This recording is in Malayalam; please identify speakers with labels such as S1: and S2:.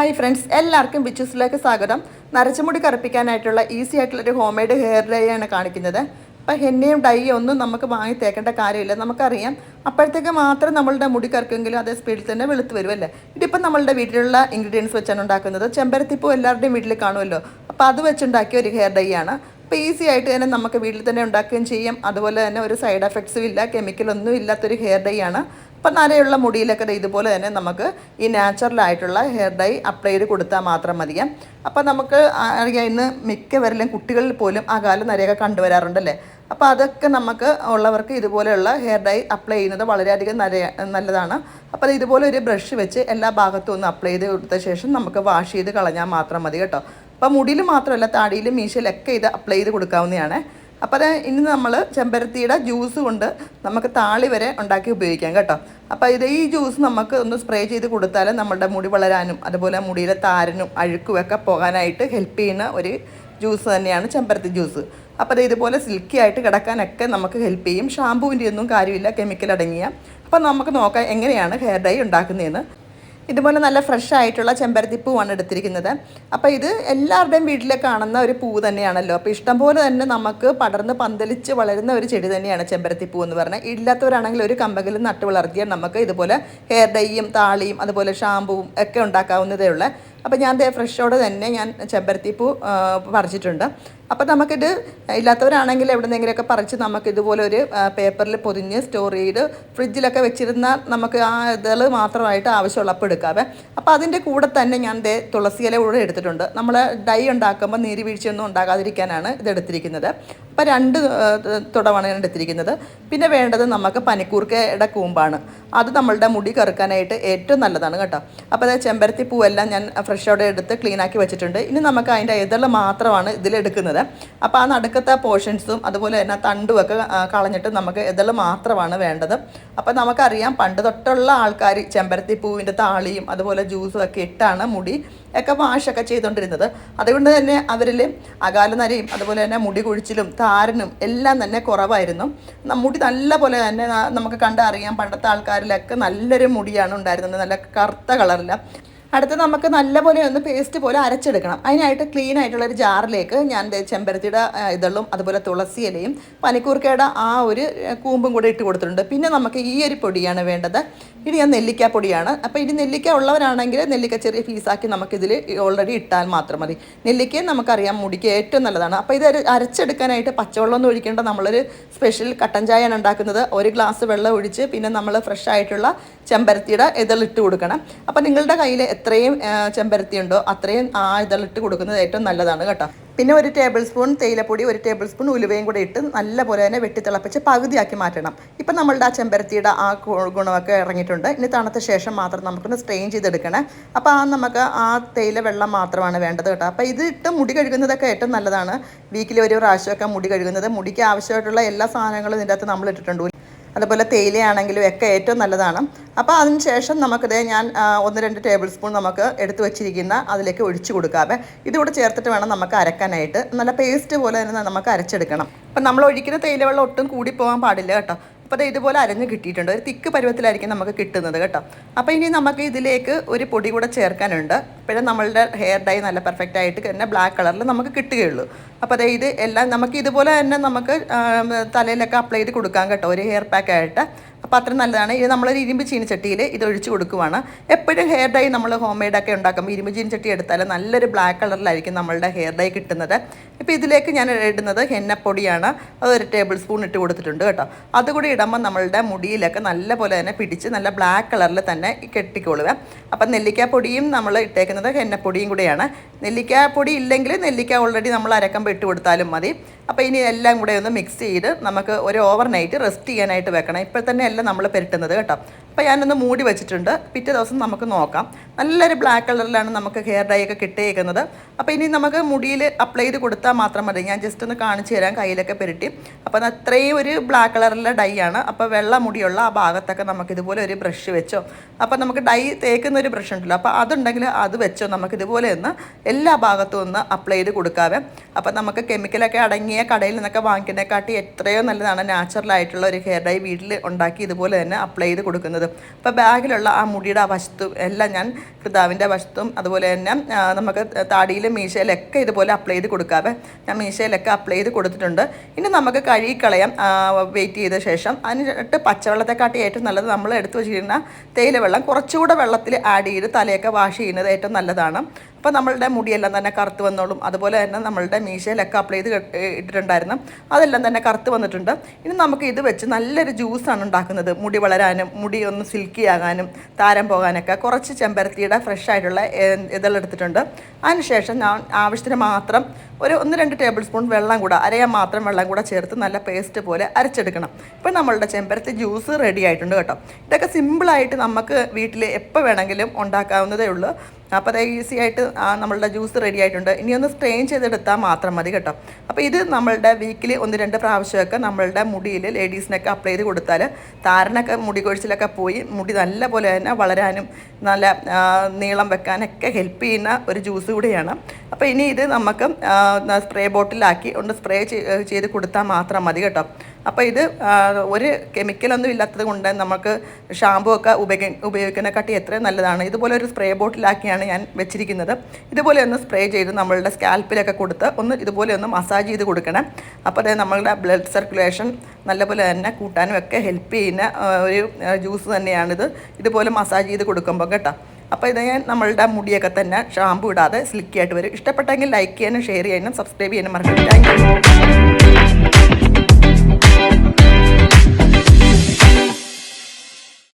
S1: ഹായ് ഫ്രണ്ട്സ് എല്ലാവർക്കും ബിച്ചൂസിലേക്ക് സ്വാഗതം. നരച്ചുമുടി കറുപ്പിക്കാനായിട്ടുള്ള ഈസി ആയിട്ടുള്ള ഒരു ഹോം മെയ്ഡ് ഹെയർ ഡൈ ആണ് കാണിക്കുന്നത്. അപ്പോൾ ഹെന്നയും ഡൈയും ഒന്നും നമുക്ക് വാങ്ങി തേക്കേണ്ട കാര്യമില്ല നമുക്കറിയാം. അപ്പോഴത്തേക്ക് മാത്രം നമ്മളുടെ മുടി കറക്കുമെങ്കിലും അതേ സ്പീഡിൽ തന്നെ വെളുത്ത് വരുമല്ലേ ഇതിപ്പം നമ്മളുടെ വീട്ടിലുള്ള ഇൻഗ്രീഡിയൻസ് വെച്ചാണ് ഉണ്ടാക്കുന്നത്. ചെമ്പരത്തിപ്പൂ എല്ലാവരുടെയും വീട്ടിൽ കാണുമല്ലോ. അപ്പോൾ അത് വെച്ചുണ്ടാക്കിയ ഒരു ഹെയർ ഡൈ ആണ്. അപ്പോൾ ഈസി ആയിട്ട് തന്നെ നമുക്ക് വീട്ടിൽ തന്നെ ഉണ്ടാക്കുകയും ചെയ്യാം. അതുപോലെ തന്നെ ഒരു സൈഡ് എഫക്ട്സും ഇല്ല കെമിക്കലൊന്നും ഇല്ലാത്തൊരു ഹെയർ ഡൈ ആണ്. അപ്പം നരയുള്ള മുടിയിലൊക്കെ ഇതുപോലെ തന്നെ നമുക്ക് ഈ നാച്ചുറലായിട്ടുള്ള ഹെയർ ഡൈ അപ്ലൈ ചെയ്ത് കൊടുത്താൽ മാത്രം മതിയാം അപ്പം നമുക്ക് അറിയാം ഇന്ന് മിക്കവരിലും കുട്ടികളിൽ പോലും ആ കാലം നരയൊക്കെ കണ്ടുവരാറുണ്ടല്ലേ? അപ്പോൾ അതൊക്കെ നമുക്ക് ഉള്ളവർക്ക് ഇതുപോലെയുള്ള ഹെയർ ഡൈ അപ്ലൈ ചെയ്യുന്നത് വളരെയധികം നര നല്ലതാണ്. അപ്പോൾ അത് ഇതുപോലെ ഒരു ബ്രഷ് വെച്ച് എല്ലാ ഭാഗത്തും ഒന്ന് അപ്ലൈ ചെയ്ത് കൊടുത്ത ശേഷം നമുക്ക് വാഷ് ചെയ്ത് കളഞ്ഞാൽ മാത്രം മതി കേട്ടോ. അപ്പോൾ മുടിയിൽ മാത്രമല്ല താടിയിലും മീശയിലൊക്കെ ഇത് അപ്ലൈ ചെയ്ത് കൊടുക്കാവുന്നതാണ്. അപ്പോൾ ഇനി നമ്മൾ ചെമ്പരത്തിയുടെ ജ്യൂസ് കൊണ്ട് നമുക്ക് താളി വരെ ഉണ്ടാക്കി ഉപയോഗിക്കാം കേട്ടോ. അപ്പോൾ ഇത് ഈ ജ്യൂസ് നമുക്ക് ഒന്ന് സ്പ്രേ ചെയ്ത് കൊടുത്താൽ നമ്മുടെ മുടി വളരാനും അതുപോലെ മുടിയിലെ താരനും അഴുക്കും ഒക്കെ പോകാനായിട്ട് ഹെൽപ്പ് ചെയ്യുന്ന ഒരു ജ്യൂസ് തന്നെയാണ് ചെമ്പരത്തി ജ്യൂസ് അപ്പോൾ അത് ഇതുപോലെ സിൽക്കി ആയിട്ട് കിടക്കാനൊക്കെ നമുക്ക് ഹെൽപ്പ് ചെയ്യും. ഷാമ്പുവിന്റെ ഒന്നും കാര്യമില്ല കെമിക്കൽ അടങ്ങിയ. അപ്പോൾ നമുക്ക് നോക്കാം എങ്ങനെയാണ് ഹെയർ ഡൈ ഉണ്ടാക്കുന്നതെന്ന് ഇതുപോലെ നല്ല ഫ്രഷ് ആയിട്ടുള്ള ചെമ്പരത്തി പൂവാണ് എടുത്തിരിക്കുന്നത്. അപ്പോൾ ഇത് എല്ലാവരുടെയും വീട്ടിൽ കാണുന്ന ഒരു പൂ തന്നെയാണല്ലോ. അപ്പോൾ ഇഷ്ടംപോലെ തന്നെ നമുക്ക് പടർന്ന് പന്തലിച്ച് വളരുന്ന ഒരു ചെടി തന്നെയാണ് ചെമ്പരത്തിപ്പൂ എന്ന് പറഞ്ഞാൽ ഇല്ലാത്തവരാണെങ്കിൽ ഒരു കമ്പകിൽ നട്ട് വളർത്തിയാൽ നമുക്ക് ഇതുപോലെ ഹെയർ ഡൈയും താളിയും അതുപോലെ ഷാമ്പുവും ഒക്കെ ഉണ്ടാക്കാവുന്നതേ ഉള്ളൂ. അപ്പോൾ ഞാൻ ഫ്രഷോടെ തന്നെ ഞാൻ ചെമ്പരത്തിപ്പൂ പറിച്ചിട്ടുണ്ട്. അപ്പോൾ നമുക്കിത് ഇല്ലാത്തവരാണെങ്കിൽ എവിടെന്നെങ്കിലുമൊക്കെ പറിച്ച് നമുക്ക് ഇതുപോലെ ഒരു പേപ്പറിൽ പൊതിഞ്ഞ് സ്റ്റോർ ചെയ്ത് ഫ്രിഡ്ജിലൊക്കെ വെച്ചിരുന്നാൽ നമുക്ക് ആ ഇതൾ മാത്രമായിട്ട് ആവശ്യമുള്ളപ്പോൾ എടുക്കാവേ. അപ്പോൾ അതിന്റെ കൂടെ തന്നെ ഞാൻ ദേ തുളസി ഇല കൂടെ എടുത്തിട്ടുണ്ട്. നമ്മൾ ഡൈ ഉണ്ടാക്കുമ്പോൾ നീര് വീഴ്ചയൊന്നും ഉണ്ടാകാതിരിക്കാനാണ് ഇത് എടുത്തിരിക്കുന്നത്. അപ്പോൾ രണ്ട് തുടവാണ് ഞാൻ എടുത്തിരിക്കുന്നത്. പിന്നെ വേണ്ടത് നമുക്ക് പനിക്കൂർക്കയുടെ കൂമ്പാണ്. അത് നമ്മളുടെ മുടി കറുക്കാനായിട്ട് ഏറ്റവും നല്ലതാണ് കേട്ടോ. അപ്പോൾ അത് ചെമ്പരത്തി പൂവെല്ലാം ഞാൻ ഫ്രഷോടെ എടുത്ത് ക്ലീൻ ആക്കി വെച്ചിട്ടുണ്ട്. ഇനി നമുക്ക് അതിന്റെ ഇതെല്ലാം മാത്രമാണ് ഇതിലെടുക്കുന്നത് അപ്പോൾ ആ നടുക്കത്തെ പോർഷൻസും അതുപോലെ തന്നെ തണ്ടുമൊക്കെ കളഞ്ഞിട്ട് നമുക്ക് ഇതെല്ലാം മാത്രമാണ് വേണ്ടത്. അപ്പോൾ നമുക്കറിയാം പണ്ട് തൊട്ടുള്ള ആൾക്കാർ ചെമ്പരത്തി പൂവിന്റെ താളിയും അതുപോലെ ജ്യൂസും ഒക്കെ ഇട്ടാണ് മുടി ഒക്കെ വാഷൊക്കെ ചെയ്തുകൊണ്ടിരുന്നത് അതുകൊണ്ട് തന്നെ അവരിൽ അകാലനരയും അതുപോലെ തന്നെ മുടി കുഴിച്ചിലും താരനും എല്ലാം തന്നെ കുറവായിരുന്നു. മുടി നല്ല പോലെ തന്നെ നമുക്ക് കണ്ടറിയാം പണ്ടത്തെ ആൾക്കാരിലൊക്കെ നല്ലൊരു മുടിയാണ് ഉണ്ടായിരുന്നത്. നല്ല കറുത്ത കളറില്ല അടുത്ത് നമുക്ക് നല്ലപോലെ ഒന്ന് പേസ്റ്റ് പോലെ അരച്ചെടുക്കണം. അതിനായിട്ട് ക്ലീൻ ആയിട്ടുള്ള ഒരു ജാറിലേക്ക് ഞാൻ ചെമ്പരത്തിയുടെ ഇതളും അതുപോലെ തുളസി ഇലയും പനിക്കൂർക്കയുടെ ആ ഒരു കൂമ്പും കൂടെ ഇട്ട് കൊടുത്തിട്ടുണ്ട്. പിന്നെ നമുക്ക് ഈ ഒരു പൊടിയാണ് വേണ്ടത്. ഇത് ഞാൻ നെല്ലിക്ക പൊടിയാണ്. അപ്പോൾ ഇനി നെല്ലിക്ക ഉള്ളവരാണെങ്കിൽ നെല്ലിക്ക ചെറിയ പീസാക്കി നമുക്കിതിൽ ഓൾറെഡി ഇട്ടാൽ മാത്രം മതി. നെല്ലിക്കയും നമുക്കറിയാം മുടിക്ക് ഏറ്റവും നല്ലതാണ്. അപ്പോൾ ഇത് അരച്ചെടുക്കാനായിട്ട് പച്ചവെള്ളം ഒന്നും ഒഴിക്കേണ്ട. നമ്മളൊരു സ്പെഷ്യൽ കട്ടൻ ചായയാണ് ഉണ്ടാക്കുന്നത്. ഒരു ഗ്ലാസ് വെള്ളം ഒഴിച്ച് പിന്നെ നമ്മൾ ഫ്രഷ് ആയിട്ടുള്ള ചെമ്പരത്തിയുടെ ഇതളിട്ട് കൊടുക്കണം. അപ്പോൾ നിങ്ങളുടെ കയ്യിൽ എത്രയും ചെമ്പരത്തി ഉണ്ടോ അത്രയും ആ ഇതളിട്ട് കൊടുക്കുന്നത് ഏറ്റവും നല്ലതാണ് കേട്ടോ. പിന്നെ ഒരു ടേബിൾ സ്പൂൺ തേയിലപ്പൊടി ഒരു ടേബിൾ സ്പൂൺ ഉലുവയും കൂടെ ഇട്ട് നല്ലപോലെ തന്നെ വെട്ടി തിളപ്പിച്ച് പകുതിയാക്കി മാറ്റണം. ഇപ്പം നമ്മളുടെ ആ ചെമ്പരത്തിയുടെ ആ ഗുണമൊക്കെ ഇറങ്ങിയിട്ടുണ്ട്. ഇനി തണുത്ത ശേഷം മാത്രം നമുക്കൊന്ന് സ്ട്രെയിൻ ചെയ്തെടുക്കണേ. അപ്പോൾ ആ നമുക്ക് ആ തേയില വെള്ളം മാത്രമാണ് വേണ്ടത് കേട്ടോ. അപ്പോൾ ഇത് ഇട്ട് മുടി കഴുകുന്നതൊക്കെ ഏറ്റവും നല്ലതാണ്. വീക്കിൽ ഒരു പ്രാവശ്യമൊക്കെ മുടി കഴുകുന്നത്. മുടിക്ക് ആവശ്യമായിട്ടുള്ള എല്ലാ സാധനങ്ങളും ഇതിന്റെ അകത്ത് നമ്മൾ ഇട്ടിട്ടുണ്ട്. അതുപോലെ തേയിലയാണെങ്കിലും ഒക്കെ ഏറ്റവും നല്ലതാണ്. അപ്പോൾ അതിന് ശേഷം നമുക്കിത് ഞാൻ ഒന്ന് രണ്ട് ടേബിൾ സ്പൂൺ നമുക്ക് എടുത്തു വെച്ചിരിക്കുന്ന അതിലേക്ക് ഒഴിച്ചു കൊടുക്കാമേ ഇതുകൂടെ ചേർത്തിട്ട് വേണം നമുക്ക് അരക്കാനായിട്ട്. നല്ല പേസ്റ്റ് പോലെ തന്നെ നമുക്ക് അരച്ചെടുക്കണം. അപ്പം നമ്മൾ ഒഴിക്കുന്ന തേയില വെള്ളം ഒട്ടും കൂടി പോകാൻ പാടില്ല കേട്ടോ. അപ്പോൾ അത് ഇതുപോലെ അരഞ്ഞ് കിട്ടിയിട്ടുണ്ട്. ഒരു തിക്ക് പരുവത്തിലായിരിക്കും നമുക്ക് കിട്ടുന്നത് കേട്ടോ. അപ്പോൾ ഇനി നമുക്ക് ഇതിലേക്ക് ഒരു പൊടി കൂടെ ചേർക്കാനുണ്ട്. അപ്പോഴേ നമ്മളുടെ ഹെയർ ഡൈ നല്ല പെർഫെക്റ്റ് ആയിട്ട് തന്നെ ബ്ലാക്ക് കളറിൽ നമുക്ക് കിട്ടുകയുള്ളൂ. അപ്പോൾ അതായത് ഇത് എല്ലാം നമുക്ക് ഇതുപോലെ തന്നെ നമുക്ക് തലയിലൊക്കെ അപ്ലൈ ചെയ്ത് കൊടുക്കാം കേട്ടോ. ഒരു ഹെയർ പാക്ക് ആയിട്ട്. അപ്പോൾ നല്ലതാണ്. ഇത് നമ്മളൊരു ഇരുമ്പ് ചീനിച്ചട്ടിയിൽ ഇത് ഒഴിച്ച് കൊടുക്കുവാണ്. എപ്പോഴും ഹെയർ ഡൈ നമ്മൾ ഹോം മെയ്ഡൊക്കെ ഉണ്ടാക്കുമ്പോൾ ഇരുമ്പ് ചീനിച്ചട്ടി എടുത്താൽ നല്ലൊരു ബ്ലാക്ക് കളറിലായിരിക്കും നമ്മളുടെ ഹെയർ ഡൈ കിട്ടുന്നത്. ഇപ്പോൾ ഇതിലേക്ക് ഞാൻ ഇടുന്നത് ഹെന്നപ്പൊടിയാണ്. അത് ഒരു ടേബിൾ സ്പൂൺ ഇട്ട് കൊടുത്തിട്ടുണ്ട് കേട്ടോ. അതുകൂടി ഇടുമ്പോൾ നമ്മളുടെ മുടിയിലൊക്കെ നല്ല പോലെ തന്നെ പിടിച്ച് നല്ല ബ്ലാക്ക് കളറിൽ തന്നെ കെട്ടിക്കൊള്ളുക അപ്പം നെല്ലിക്കാപ്പൊടിയും നമ്മൾ ഇട്ടേക്കുന്നത് ഹെന്നപ്പൊടിയും കൂടെയാണ്. നെല്ലിക്കാപ്പൊടി ഇല്ലെങ്കിൽ നെല്ലിക്ക ഓൾറെഡി നമ്മൾ അരക്കുമ്പോൾ ഇട്ട് കൊടുത്താലും മതി. അപ്പോൾ ഇനി എല്ലാം കൂടെ ഒന്ന് മിക്സ് ചെയ്ത് നമുക്ക് ഒരു ഓവർ നൈറ്റ് റെസ്റ്റ് ചെയ്യാനായിട്ട് വെക്കണം. ഇപ്പോൾ തന്നെ അല്ല നമ്മൾ പെരട്ടുന്നത് കേട്ടോ. അപ്പോൾ ഞാനൊന്ന് മൂടി വെച്ചിട്ടുണ്ട്. പിറ്റേ ദിവസം നമുക്ക് നോക്കാം. നല്ലൊരു ബ്ലാക്ക് കളറിലാണ് നമുക്ക് ഹെയർ ഡൈ ഒക്കെ കിട്ടിയേക്കുന്നത്. അപ്പോൾ ഇനി നമുക്ക് മുടിയിൽ അപ്ലൈ ചെയ്ത് കൊടുത്താൽ മാത്രം മതി. ഞാൻ ജസ്റ്റ് ഒന്ന് കാണിച്ചു തരാം കയ്യിലൊക്കെ പെരുട്ടി. അപ്പോൾ അത് അത്രയും ഒരു ബ്ലാക്ക് കളറിലെ ഡൈ ആണ്. അപ്പോൾ വെള്ള മുടിയുള്ള ആ ഭാഗത്തൊക്കെ നമുക്ക് ഇതുപോലെ ഒരു ബ്രഷ് വെച്ചോ. അപ്പോൾ നമുക്ക് ഡൈ തേക്കുന്ന ഒരു ബ്രഷ് ഉണ്ടല്ലോ. അപ്പോൾ അതുണ്ടെങ്കിൽ അത് വെച്ചോ. നമുക്ക് ഇതുപോലെ ഒന്ന് എല്ലാ ഭാഗത്തും ഒന്ന് അപ്ലൈ ചെയ്ത് കൊടുക്കാവേ. അപ്പോൾ നമുക്ക് കെമിക്കലൊക്കെ അടങ്ങിയ കടയിൽ നിന്നൊക്കെ വാങ്ങിക്കുന്നതിനെക്കാട്ടി എത്രയോ നല്ലതാണ്. നാച്ചുറൽ ആയിട്ടുള്ള ഒരു ഹെയർ ഡൈ വീട്ടിൽ ഉണ്ടാക്കി ഇതുപോലെ തന്നെ അപ്ലൈ ചെയ്ത് കൊടുക്കുന്നത്. ചെയ്യുന്നത് അപ്പോൾ ബാഗിലുള്ള ആ മുടിയുടെ ആ വശത്ത് എല്ലാം ഞാൻ കൃതാവിന്റെ വശത്തും അതുപോലെ തന്നെ നമുക്ക് താടിയിലും മീശയിലൊക്കെ ഇതുപോലെ അപ്ലൈ ചെയ്ത് കൊടുക്കാവേ. ഞാൻ മീശയിലൊക്കെ അപ്ലൈ ചെയ്ത് കൊടുത്തിട്ടുണ്ട്. ഇനി നമുക്ക് കഴുകിക്കളയാം വെയിറ്റ് ചെയ്ത ശേഷം. അതിനിട്ട് പച്ചവെള്ളത്തെക്കാട്ടി ഏറ്റവും നല്ലത് നമ്മൾ എടുത്തു വെച്ചിരുന്ന തേയില വെള്ളം കുറച്ചുകൂടെ വെള്ളത്തിൽ ആഡ് ചെയ്ത് തലയൊക്കെ വാഷ് ചെയ്യുന്നത് ഏറ്റവും നല്ലതാണ്. അപ്പോൾ നമ്മളുടെ മുടിയെല്ലാം തന്നെ കറുത്ത് വന്നോളും. അതുപോലെ തന്നെ നമ്മളുടെ മീശയിലൊക്കെ അപ്ലൈ ചെയ്ത് ഇട്ടിട്ടുണ്ടായിരുന്നു. അതെല്ലാം തന്നെ കറുത്ത് വന്നിട്ടുണ്ട്. ഇനി നമുക്ക് ഇത് വെച്ച് നല്ലൊരു ജ്യൂസാണ് ഉണ്ടാക്കുന്നത്. മുടി വളരാനും മുടി ഒന്ന് സിൽക്കി ആകാനും താരം പോകാനൊക്കെ. കുറച്ച് ചെമ്പരത്തിയുടെ ഫ്രഷ് ആയിട്ടുള്ള ഇതെല്ലാം എടുത്തിട്ടുണ്ട്. അതിനുശേഷം ഞാൻ ആവശ്യത്തിന് മാത്രം ഒരു ഒന്ന് രണ്ട് ടേബിൾ സ്പൂൺ വെള്ളം കൂടെ അരയാൻ മാത്രം വെള്ളം കൂടെ ചേർത്ത് നല്ല പേസ്റ്റ് പോലെ അരച്ചെടുക്കണം. ഇപ്പം നമ്മളുടെ ചെമ്പരത്തി ജ്യൂസ് റെഡി ആയിട്ടുണ്ട് കേട്ടോ. ഇതൊക്കെ സിമ്പിളായിട്ട് നമുക്ക് വീട്ടിൽ എപ്പോൾ വേണമെങ്കിലും ഉണ്ടാക്കാവുന്നതേ ഉള്ളൂ. അപ്പോൾ അത് ഈസി ആയിട്ട് നമ്മളുടെ ജ്യൂസ് റെഡി ആയിട്ടുണ്ട്. ഇനി ഒന്ന് സ്ട്രെയിൻ ചെയ്തെടുത്താൽ മാത്രം മതി കേട്ടോ. അപ്പോൾ ഇത് നമ്മളുടെ വീക്കിലി ഒന്ന് രണ്ട് പ്രാവശ്യമൊക്കെ നമ്മളുടെ മുടിയിൽ ലേഡീസിനൊക്കെ അപ്ലൈ ചെയ്ത് കൊടുത്താൽ താരനൊക്കെ മുടി കൊഴിച്ചിലൊക്കെ പോയി മുടി നല്ല പോലെ തന്നെ വളരാനും നല്ല നീളം വെക്കാനൊക്കെ ഹെൽപ്പ് ചെയ്യുന്ന ഒരു ജ്യൂസ് കൂടിയാണ്. അപ്പോൾ ഇനി ഇത് നമുക്ക് സ്പ്രേ ബോട്ടിലാക്കി ഒന്ന് സ്പ്രേ ചെയ്ത് കൊടുത്താൽ മാത്രം മതി കേട്ടോ. അപ്പോൾ ഇത് ഒരു കെമിക്കലൊന്നും ഇല്ലാത്തത് കൊണ്ട് നമുക്ക് ഷാമ്പു ഒക്കെ ഉപയോഗി ഉപയോഗിക്കുന്നതിനെക്കാട്ടി എത്രയും നല്ലതാണ്. ഇതുപോലെ ഒരു സ്പ്രേ ബോട്ടിലാക്കിയാണ് ഞാൻ വെച്ചിരിക്കുന്നത്. ഇതുപോലെ ഒന്ന് സ്പ്രേ ചെയ്ത് നമ്മളുടെ സ്കാൽപ്പിലൊക്കെ കൊടുത്ത് ഒന്ന് ഇതുപോലെ ഒന്ന് മസാജ് ചെയ്ത് കൊടുക്കണം. അപ്പോൾ അത് നമ്മളുടെ ബ്ലഡ് സർക്കുലേഷൻ നല്ലപോലെ തന്നെ കൂട്ടാനും ഒക്കെ ഹെൽപ്പ് ചെയ്യുന്ന ഒരു ജ്യൂസ് തന്നെയാണിത്. ഇതുപോലെ മസാജ് ചെയ്ത് കൊടുക്കുമ്പോൾ കേട്ടോ. അപ്പോൾ ഇത് ഞാൻ നമ്മളുടെ മുടിയൊക്കെ തന്നെ ഷാമ്പു ഇടാതെ സ്ലിക്കി ആയിട്ട് വരും. ഇഷ്ടപ്പെട്ടെങ്കിൽ ലൈക്ക് ചെയ്യാനും ഷെയർ ചെയ്യാനും സബ്സ്ക്രൈബ് ചെയ്യാനും മറക്കരുത്. താങ്ക്